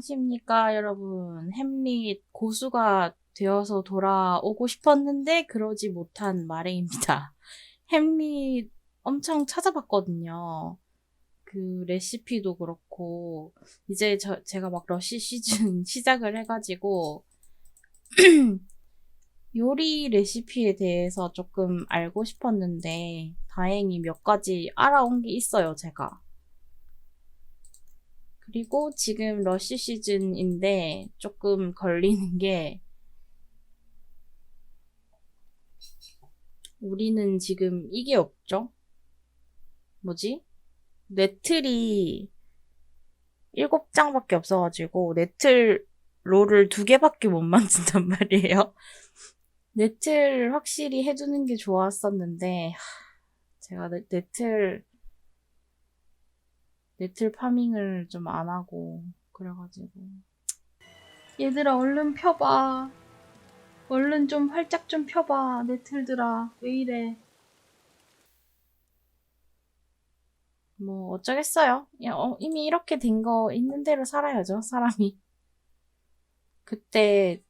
안녕하십니까, 여러분. 햄릿 고수가 되어서 돌아오고 싶었는데, 그러지 못한 마레입니다. 햄릿 엄청 찾아봤거든요. 그 레시피도 그렇고, 이제 저, 제가 막 러시 시즌 시작을 해가지고, 요리 레시피에 대해서 조금 알고 싶었는데, 다행히 몇 가지 알아온 게 있어요, 제가. 그리고 지금 러쉬 시즌인데 조금 걸리는 게 우리는 지금 이게 없죠? 뭐지? 네틀이 7장밖에 없어가지고 네틀 롤을 두 개밖에 못 만든단 말이에요. 네틀 확실히 해주는 게 좋았었는데 하, 제가 네, 네틀 네틀 파밍을 좀 안 하고 그래가지고. 얘들아 얼른 펴봐. 얼른 좀 활짝 좀 펴봐 네틀들아. 왜 이래? 뭐 어쩌겠어요? 야, 어, 이미 이렇게 된 거 있는 대로 살아야죠 사람이. 그때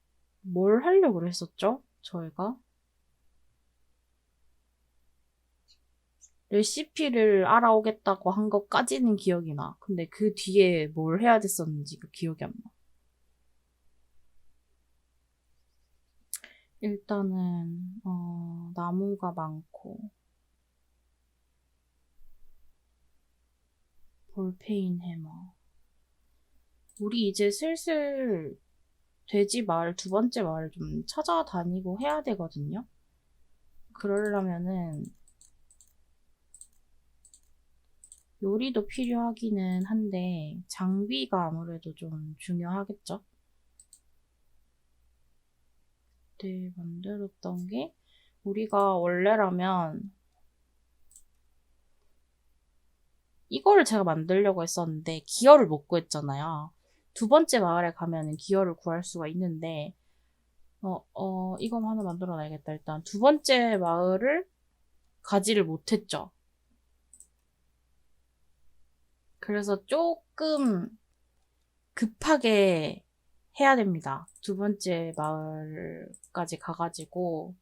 뭘 하려고 그랬었죠 저희가 레시피를 알아오겠다고 한 것까지는 기억이 나. 근데 그 뒤에 뭘 해야 됐었는지가 기억이 안 나. 일단은 어, 나무가 많고 볼페인 해머. 우리 이제 슬슬 돼지 마을 두 번째 마을 좀 찾아다니고 해야 되거든요. 그러려면은 요리도 필요하기는 한데 장비가 아무래도 좀 중요하겠죠? 그때 만들었던 게 우리가 원래라면 이거를 제가 만들려고 했었는데 기어를 못 구했잖아요. 두 번째 마을에 가면은 기어를 구할 수가 있는데 어, 어, 이거 하나 만들어 놔야겠다. 일단 두 번째 마을을 가지를 못했죠. 그래서 조금 급하게 해야 됩니다. 두 번째 마을까지 가가지고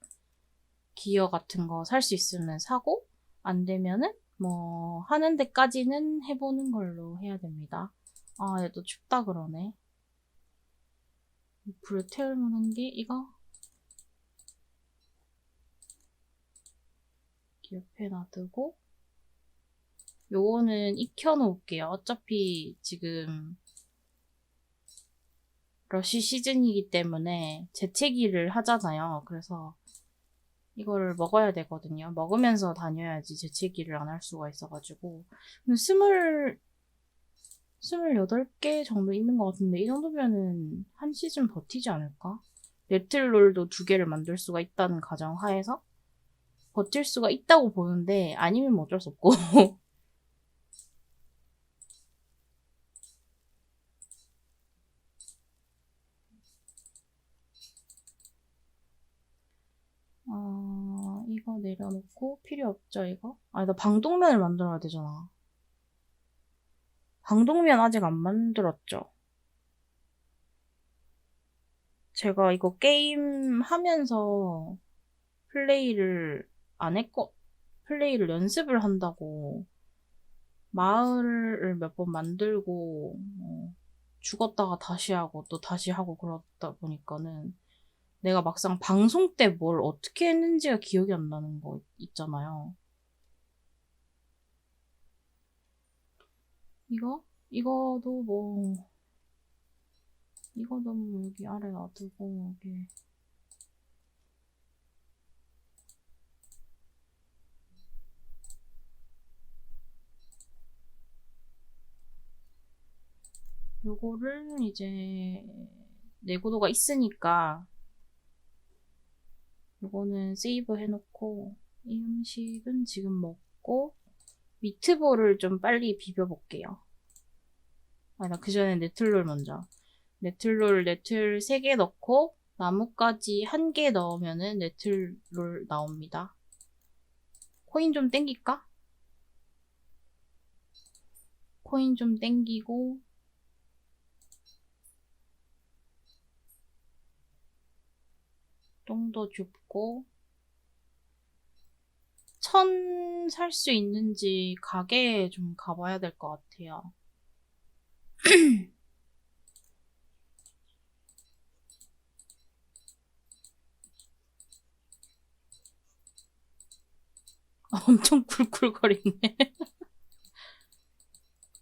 기어 같은 거 살 수 있으면 사고 안 되면은 뭐 하는 데까지는 해보는 걸로 해야 됩니다. 아, 얘도 춥다 그러네. 불 태울 만한 게 이거? 옆에 놔두고 요거는 익혀 놓을게요. 어차피 지금 러쉬 시즌이기 때문에 재채기를 하잖아요. 그래서 이거를 먹어야 되거든요. 먹으면서 다녀야지 재채기를 안 할 수가 있어가지고. 스물, 스물여덟 개 정도 있는 것 같은데, 이 정도면은 한 시즌 버티지 않을까? 레틀롤도 두 개를 만들 수가 있다는 가정 하에서 버틸 수가 있다고 보는데, 아니면 뭐 어쩔 수 없고. 어, 이거 내려놓고 필요 없죠, 이거? 아니, 나 방독면을 만들어야 되잖아. 방독면 아직 안 만들었죠? 제가 이거 게임 하면서 플레이를 안 했고, 플레이를 연습을 한다고 마을을 몇 번 만들고, 어, 죽었다가 다시 하고 또 다시 하고 그러다 보니까는 내가 막상 방송 때 뭘 어떻게 했는지가 기억이 안 나는 거 있잖아요. 이거? 이거도 뭐, 이거도 뭐 여기 아래 놔두고, 여기. 요거를 이제 내구도가 있으니까 이거는 세이브 해놓고 이 음식은 지금 먹고 미트볼을 좀 빨리 비벼볼게요. 아, 나 그 전에 네틀롤 먼저. 네틀롤 네틀 3개 넣고 나뭇가지 1개 넣으면은 네틀롤 나옵니다. 코인 좀 땡길까? 코인 좀 땡기고 똥도 줍 고 천 살 수 있는지 가게에 좀 가봐야 될 것 같아요. 엄청 꿀꿀거리네.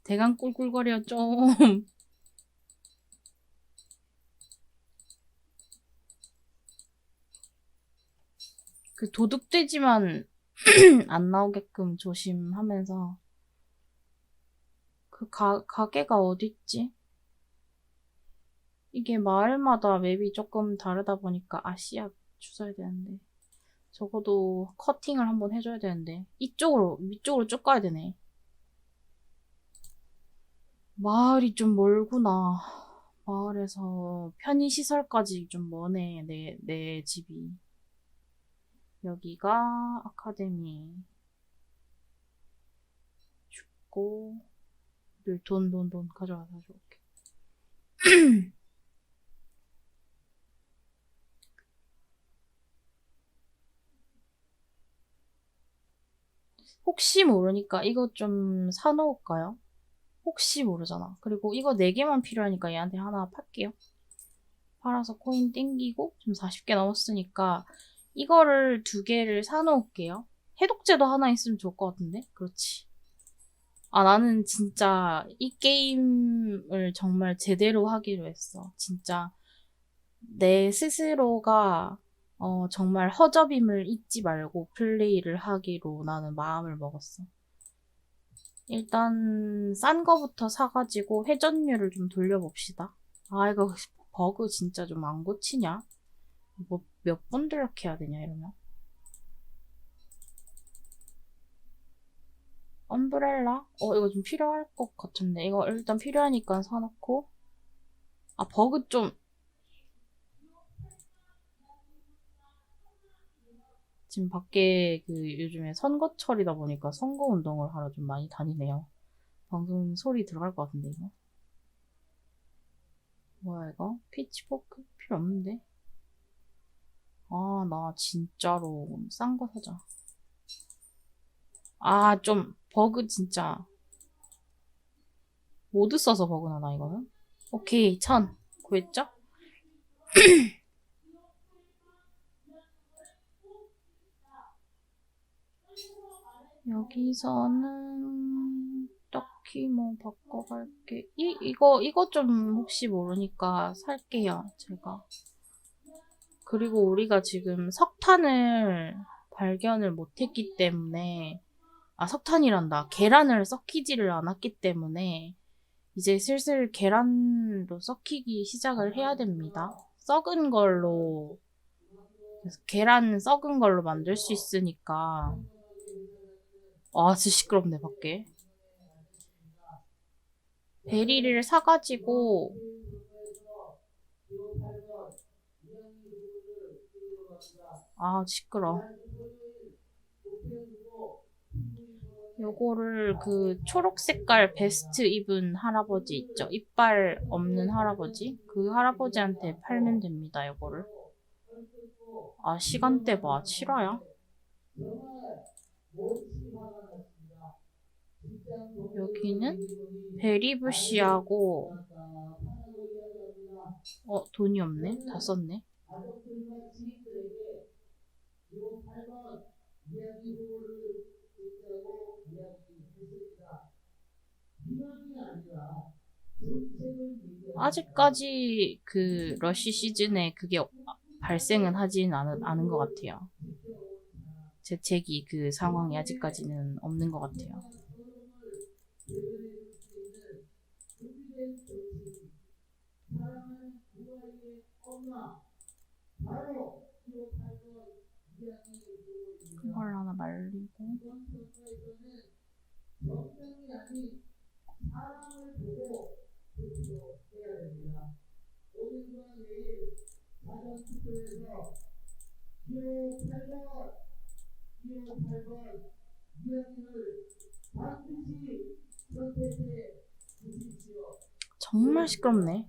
대강 꿀꿀거려 좀. 그 도둑돼지만 안 나오게끔 조심하면서 그 가, 가게가 어딨지? 이게 마을마다 맵이 조금 다르다 보니까 아시아 주셔야 되는데 적어도 커팅을 한번 해줘야 되는데 이쪽으로 위쪽으로 쭉 가야 되네. 마을이 좀 멀구나. 마을에서 편의시설까지 좀 머네 내, 내 집이 여기가 아카데미 죽고 돈 돈 돈 가져와 가져올게 혹시 모르니까 이거 좀 사놓을까요? 혹시 모르잖아. 그리고 이거 4개만 필요하니까 얘한테 하나 팔게요. 팔아서 코인 땡기고 좀 40개 넘었으니까 이거를 두 개를 사놓을게요. 해독제도 하나 있으면 좋을 것 같은데? 그렇지. 아, 나는 진짜 이 게임을 정말 제대로 하기로 했어. 진짜 내 스스로가 어, 정말 허접임을 잊지 말고 플레이를 하기로 나는 마음을 먹었어. 일단 싼 거부터 사가지고 회전율을 좀 돌려봅시다. 아 이거 버그 진짜 좀 안 고치냐? 뭐몇번 들락해야 되냐 이러면? 엄브렐라? 어 이거 좀 필요할 것 같은데 이거 일단 필요하니까 사놓고 아 버그 좀 지금 밖에 그 요즘에 선거철이다 보니까 선거 운동을 하러 좀 많이 다니네요. 방송 소리 들어갈 것 같은데 이거. 뭐야 이거? 피치포크 필요 없는데? 아 나 진짜로 싼 거 사자. 아 좀 버그 진짜 모드 써서 버그 나 나 이거는? 오케이 천 구했죠? 여기서는 딱히 뭐 바꿔갈게. 이, 이거, 이거 좀 혹시 모르니까 살게요, 제가. 그리고 우리가 지금 석탄을 발견을 못했기 때문에, 아, 석탄이란다. 계란을 썩히지를 않았기 때문에, 이제 슬슬 계란도 썩히기 시작을 해야 됩니다. 썩은 걸로, 계란 썩은 걸로 만들 수 있으니까, 아, 진짜 시끄럽네, 밖에. 베리를 사가지고, 아, 시끄러. 요거를 그 초록 색깔 베스트 입은 할아버지 있죠? 이빨 없는 할아버지? 그 할아버지한테 팔면 됩니다, 요거를. 아, 시간대 봐. 실화야? 여기는 베리부시하고 어 돈이 없네 다 썼네 아직까지 그 러쉬 시즌에 그게 발생은 하진 않은, 않은 것 같아요 재채기 그 상황이 아직까지는 없는 것 같아요. 이걸 하나 말리고 정말 시끄럽네.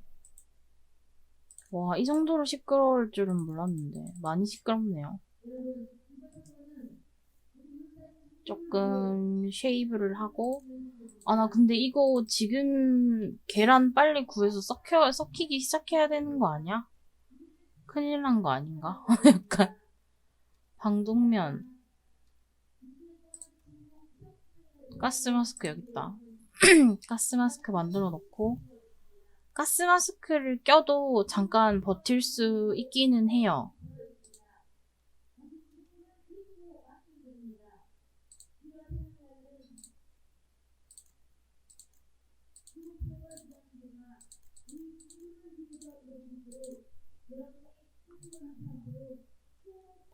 와, 이 정도로 시끄러울 줄은 몰랐는데. 많이 시끄럽네요. 조금 쉐이브를 하고. 아, 나 근데 이거 지금 계란 빨리 구해서 썩혀, 썩히기 시작해야 되는 거 아니야? 큰일 난 거 아닌가? 약간. 방독면. 가스 마스크 여기 있다. 가스 마스크 만들어 놓고 가스 마스크를 껴도 잠깐 버틸 수 있기는 해요.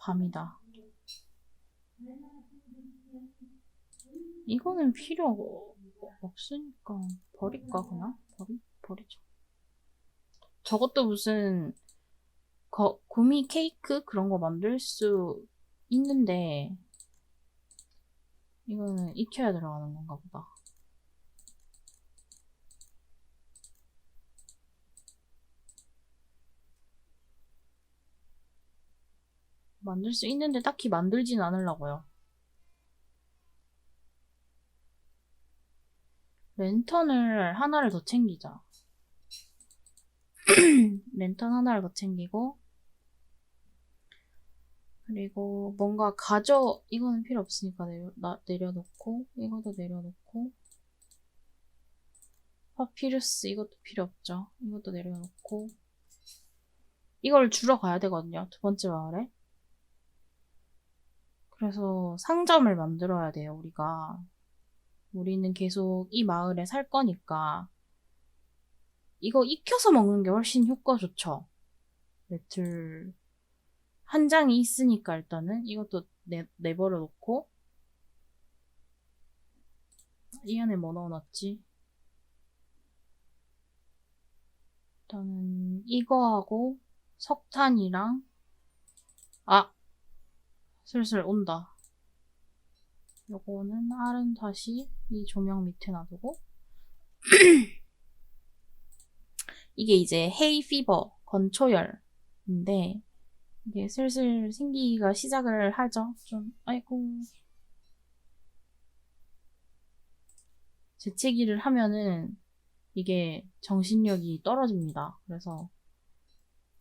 밤이다. 이거는 필요 없으니까 버릴까 그냥? 버리, 버리자. 저것도 무슨 거, 구미 케이크 그런 거 만들 수 있는데 이거는 익혀야 들어가는 건가 보다. 만들 수 있는데 딱히 만들진 않으려고요. 랜턴을 하나를 더 챙기자. 랜턴 하나를 더 챙기고 그리고 뭔가 가져 이거는 필요 없으니까 내려, 나, 내려놓고 이것도 내려놓고 파피루스 이것도 필요 없죠. 이것도 내려놓고 이걸 주러 가야 되거든요. 두 번째 마을에. 그래서 상점을 만들어야 돼요, 우리가. 우리는 계속 이 마을에 살 거니까 이거 익혀서 먹는 게 훨씬 효과 좋죠. 매틀 한 장이 있으니까 일단은 이것도 내, 내버려 놓고 이 안에 뭐 넣어놨지? 일단은 이거하고 석탄이랑 아 슬슬 온다. 요거는 알은 다시 이 조명 밑에 놔두고 이게 이제 헤이 피버 건초열인데 이게 슬슬 생기기가 시작을 하죠. 좀 아이고 재채기를 하면은 이게 정신력이 떨어집니다. 그래서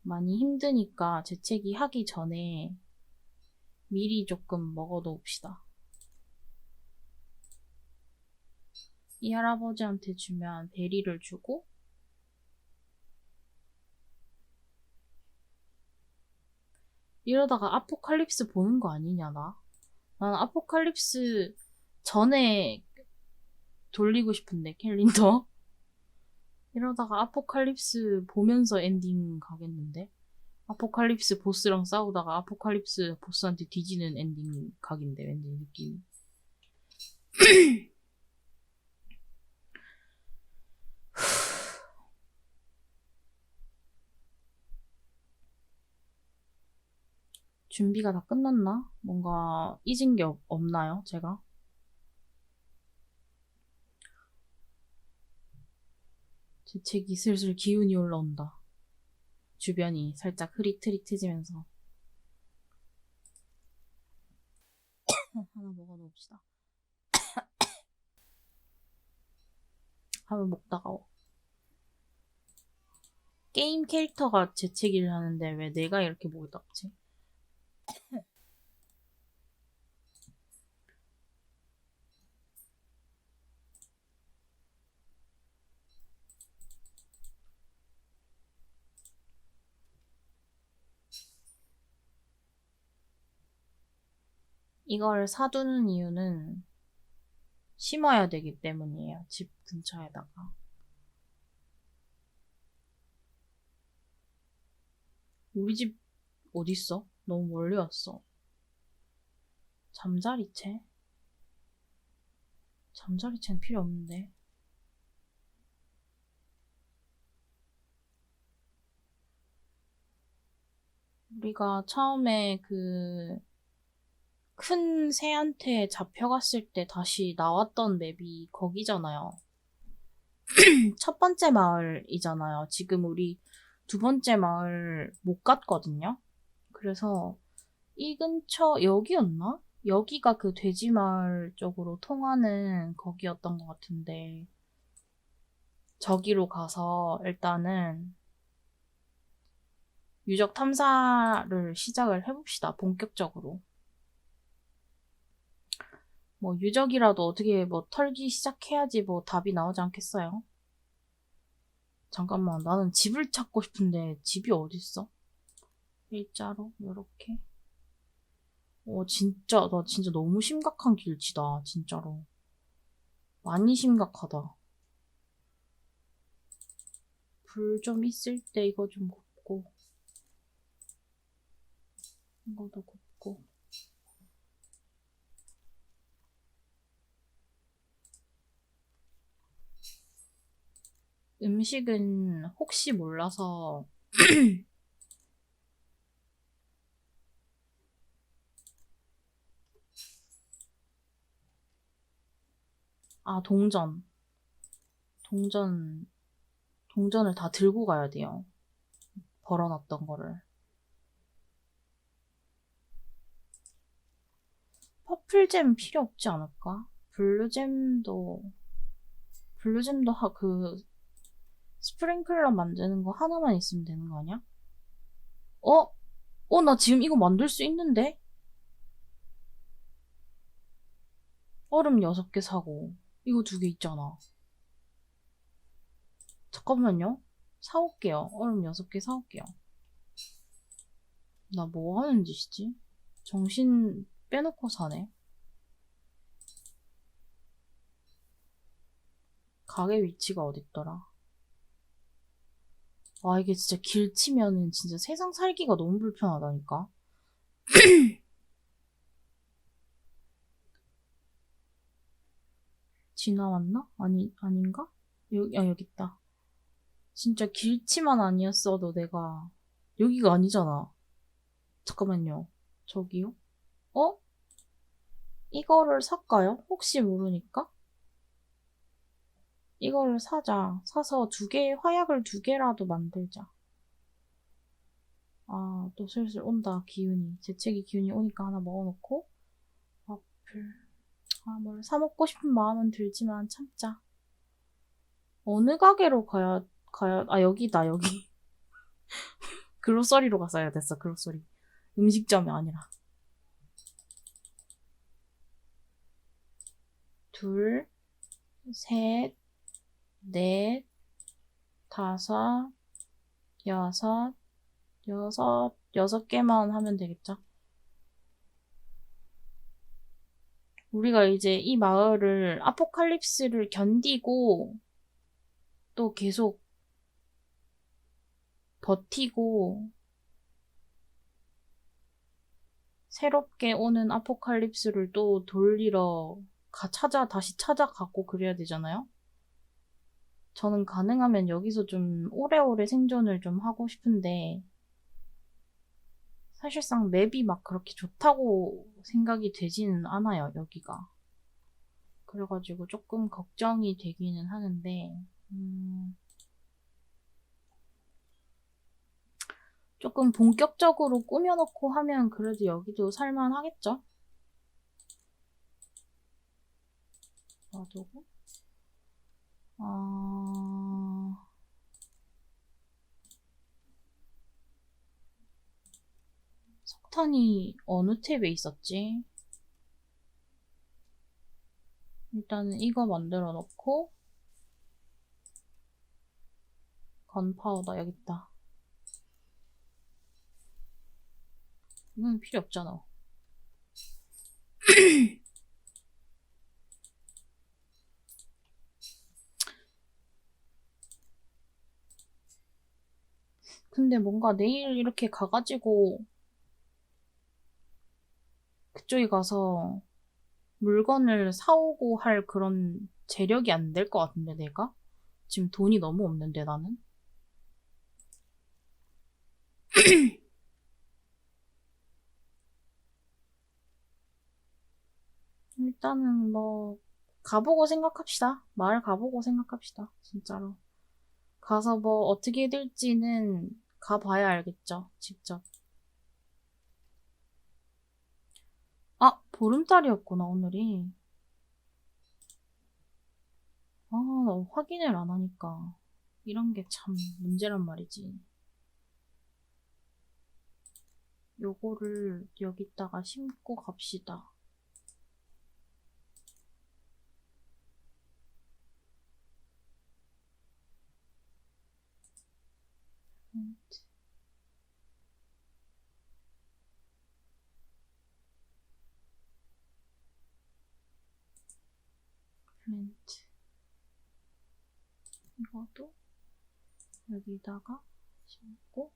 많이 힘드니까 재채기 하기 전에 미리 조금 먹어놓읍시다. 이 할아버지한테 주면 베리를 주고 이러다가 아포칼립스 보는 거 아니냐 나? 난 아포칼립스 전에 돌리고 싶은데 캘린더 이러다가 아포칼립스 보면서 엔딩 가겠는데 아포칼립스 보스랑 싸우다가 아포칼립스 보스한테 뒤지는 엔딩 각인데 왠지 느낌이 준비가 다 끝났나? 뭔가 잊은 게 없, 없나요, 제가? 재채기 슬슬 기운이 올라온다. 주변이 살짝 흐릿흐릿해지면서 하나 먹어놓읍시다. 하면 목 따가워. 게임 캐릭터가 재채기를 하는데 왜 내가 이렇게 목이 따갑지? 이걸 사두는 이유는 심어야 되기 때문이에요. 집 근처에다가. 우리 집 어딨어? 너무 멀리 왔어. 잠자리채? 잠자리채는 필요 없는데. 우리가 처음에 그 큰 새한테 잡혀갔을 때 다시 나왔던 맵이 거기잖아요. 첫 번째 마을이잖아요. 지금 우리 두 번째 마을 못 갔거든요. 그래서 이 근처 여기였나? 여기가 그 돼지 마을 쪽으로 통하는 거기였던 것 같은데 저기로 가서 일단은 유적 탐사를 시작을 해봅시다. 본격적으로. 뭐 유적이라도 어떻게 뭐 털기 시작해야지 뭐 답이 나오지 않겠어요? 잠깐만 나는 집을 찾고 싶은데 집이 어딨어? 일자로 요렇게. 어 진짜 나 진짜 너무 심각한 길치다 진짜로. 많이 심각하다. 불 좀 있을 때 이거 좀 굽고. 이거도 굽고 음식은 혹시 몰라서 아 동전. 동전 동전을 다 들고 가야 돼요. 벌어놨던 거를. 퍼플잼 필요 없지 않을까? 블루잼도 블루잼도 하, 그 스프링클러 만드는 거 하나만 있으면 되는 거 아니야? 어? 어, 나 지금 이거 만들 수 있는데? 얼음 6개 사고, 이거 두 개 있잖아. 잠깐만요. 사올게요. 얼음 6개 사올게요. 나 뭐 하는 짓이지? 정신 빼놓고 사네. 가게 위치가 어딨더라? 와, 이게 진짜 길 치면은 진짜 세상 살기가 너무 불편하다니까. 지나왔나? 아니, 아닌가? 여기, 아, 여기 있다. 진짜 길치만 아니었어도 내가, 여기가 아니잖아. 잠깐만요. 저기요? 어? 이거를 살까요? 혹시 모르니까? 이거를 사자. 사서 두 개, 화약을 두 개라도 만들자. 아, 또 슬슬 온다, 기운이. 재채기 기운이 오니까 하나 먹어놓고. 와플. 아, 뭘 사먹고 싶은 마음은 들지만 참자. 어느 가게로 가야, 가야, 아, 여기다, 여기. 글로서리로 갔어야 됐어, 글로서리. 음식점이 아니라. 둘, 셋, 넷, 다섯, 여섯, 여섯, 여섯 개만 하면 되겠죠? 우리가 이제 이 마을을 아포칼립스를 견디고 또 계속 버티고 새롭게 오는 아포칼립스를 또 돌리러 가 찾아 다시 찾아가고 그래야 되잖아요. 저는 가능하면 여기서 좀 오래오래 생존을 좀 하고 싶은데 사실상 맵이 막 그렇게 좋다고 생각이 되지는 않아요, 여기가. 그래가지고 조금 걱정이 되기는 하는데, 음, 조금 본격적으로 꾸며놓고 하면 그래도 여기도 살만하겠죠? 놔두고. 어... 석탄이 어느 탭에 있었지? 일단은 이거 만들어 놓고 건파우더 여기 있다. 이건 필요 없잖아. 근데 뭔가 내일 이렇게 가가지고 그쪽에 가서 물건을 사오고 할 그런 재력이 안 될 것 같은데 내가? 지금 돈이 너무 없는데 나는? 일단은 뭐 가보고 생각합시다. 마을 가보고 생각합시다. 진짜로. 가서 뭐 어떻게 될지는 가봐야 알겠죠. 직접. 아, 보름달이었구나, 오늘이. 아, 나 확인을 안 하니까. 이런 게 참 문제란 말이지. 요거를 여기다가 심고 갑시다. 플랜트. 플랜트. 이것도 여기다가 심고